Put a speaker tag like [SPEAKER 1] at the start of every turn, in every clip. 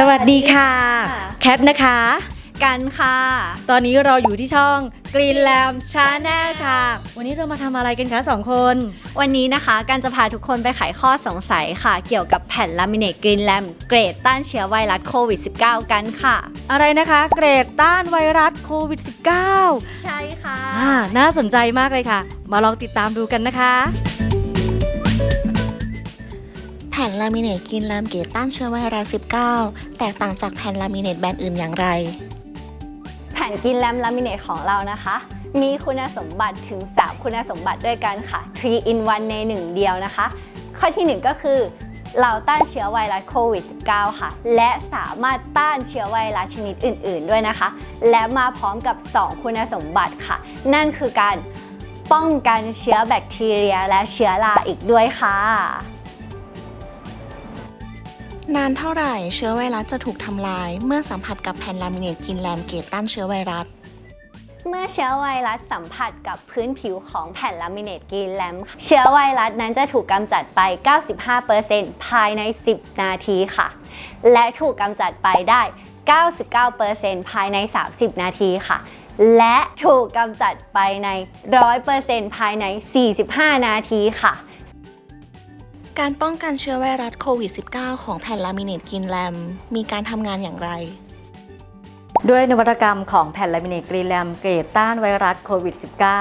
[SPEAKER 1] สวัสดีค่ะ แคทนะคะ
[SPEAKER 2] กันค่ะ
[SPEAKER 1] ตอนนี้เราอยู่ที่ช่อง Green Lamb Channel ค่ะ วันนี้เรามาทำอะไรกันคะสองคน
[SPEAKER 2] วันนี้นะคะกันจะพาทุกคนไปไขข้อสงสัยค่ะ เกี่ยวกับแผ่นลามิเนตกรีนแลมเกรดต้านเชื้อไวรัสโควิด -19 กันค่ะ
[SPEAKER 1] อะไรนะคะ เกรดต้านไวรัสโควิด -19
[SPEAKER 2] ใช่ค่ะ
[SPEAKER 1] อ่าน่าสนใจมากเลยค่ะ มาลองติดตามดูกันนะคะ
[SPEAKER 3] แผ่นลามิเนตกินลามเกตต้านเชื้อไวรัส 19 แตกต่างจากแผ่นลามิเนตแบรนด์อื่นอย่างไร
[SPEAKER 2] แผ่นกรีนแลมลามิเนตของเรานะคะ มีคุณสมบัติถึง 3 คุณสมบัติด้วยกันค่ะ 3 in 1 ใน 1 เดียวนะคะ ข้อทีหนึ่1 ก็คือ เราต้านเชื้อไวรัสโควิด -19 ค่ะ และสามารถต้านเชื้อไวรัสชนิดอื่น ๆ ด้วยนะคะ และมาพร้อมกับ 2 คุณสมบัติค่ะ นั่นคือการป้องกันเชื้อแบคทีเรีย และเชื้อราอีกด้วยค่ะ
[SPEAKER 3] นานเท่าไหร่เชื้อไวรัสจะถูกทำลาย เมื่อสัมผัสกับแผ่นลามิเนตกินแลมเกตต้านเชื้อไวรัส
[SPEAKER 2] เมื่อเชื้อไวรัสสัมผัสกับพื้นผิวของแผ่นลามิเนตกรีนแลมเชื้อไวรัสนั้นจะถูกกำจัดไป 95%ภายใน 10 นาทีค่ะ และถูกกำจัดไปได้ 99%ภายใน 30 นาทีค่ะ และถูกกำจัดไปใน 100%ภายใน 45 นาทีค่ะ
[SPEAKER 3] การป้องกันเชื้อไวรัสโควิด -19 ของแผ่นลามิเนตกินแลมมีการทำงานอย่างไร
[SPEAKER 1] ด้วยนวัตกรรมของแผ่นลามิเนตกรีแลมเกรดต้านไวรัสโควิด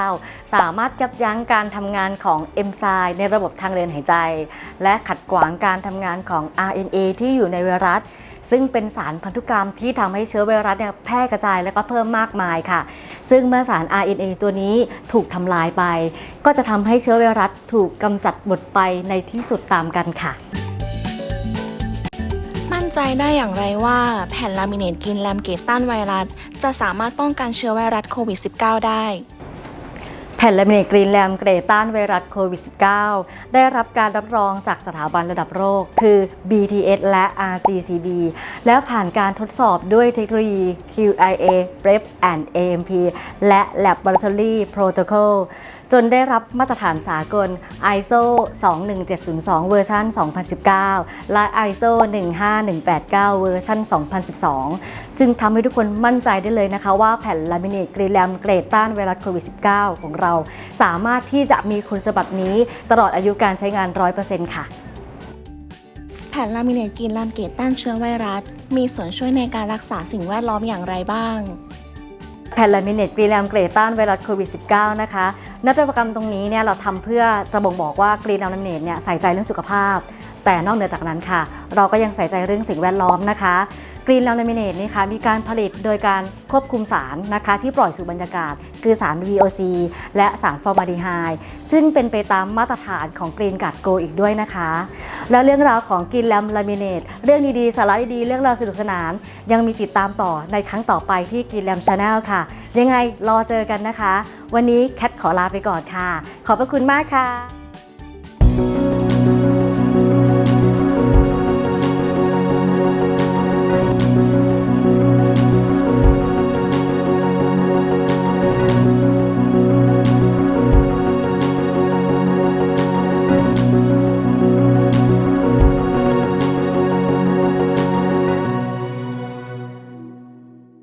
[SPEAKER 1] -19 สามารถยับยั้งการทำงานของเอนไซม์ในระบบทางเดินหายใจ และขัดขวางการทำงานของ RNA ที่อยู่ในไวรัส ซึ่งเป็นสารพันธุกรรมที่ทำให้เชื้อไวรัสเนี่ยแพร่กระจายและก็เพิ่มมากมายค่ะ ซึ่งเมื่อสาร RNA ตัวนี้ถูกทำลายไป ก็จะทำให้เชื้อไวรัสถูกกำจัดหมดไปในที่สุดตามกันค่ะ
[SPEAKER 3] นใจได้อย่างไรว่าแผ่นลามิเนตกินแลมเกตต้านไวรัส จะสามารถป้องกันเชื้อไวรัสโควิด -19 ได้
[SPEAKER 1] แผ่นลามิเนตกรีนแลมเกรดต้านไวรัสโควิด -19 ได้รับการรับรองจากสถาบันระดับโลกคือ BTS และ RGCB แล้วผ่านการทดสอบด้วยเทคโนโลยี QIA PrEP and AMP และ Laboratory Protocol จนได้รับมาตรฐานสากล ISO 21702 เวอร์ชัน2019 และ ISO 15189 เวอร์ชัน2012 จึงทำให้ทุกคนมั่นใจได้เลยนะคะว่าแผ่นลามิเนตกรีแลมเกรดต้านไวรัสโควิด -19 ของเรา สามารถที่จะมีคุณสมบัตินี้ตลอดอายุการใช้งาน 100%ค่ะ
[SPEAKER 3] แผ่นลามิเนตกินแลมเกตต้านเชื้อไวรัส มีส่วนช่วยในการรักษาสิ่งแวดล้อมอย่างไรบ้าง
[SPEAKER 1] แผ่นลามิเนตกรีแลมเกรดต้านไวรัสโควิด -19 นะคะนวัตกรรมตรงนี้เนี่ยเราทำเพื่อจะบ่งบอกว่ากรีแลมลามิเนตเนี่ยใส่ใจเรื่องสุขภาพ แต่นอกเหนือจากนั้นค่ะ เราก็ยังใส่ใจเรื่องสิ่งแวดล้อมนะคะกรีนลามิเนตนี่ค่ะมีการผลิตโดยการควบคุมสารนะคะ ที่ปล่อยสู่บรรยากาศ คือสาร VOC และสารฟอร์มาลดีไฮด์ซึ่งเป็นไปตามมาตรฐานของกรีนกัดโกอีกด้วยนะคะ แล้วเรื่องราวของกรีนแลมลามิเนตเรื่องดีๆ สาระดีๆ เรื่องราวสนุกสนาน ยังมีติดตามต่อในครั้งต่อไปที่กรีนแลมชาแนลค่ะ ยังไงรอเจอกันนะคะ วันนี้แคทขอลาไปก่อนค่ะ ขอบพระคุณมากค่ะ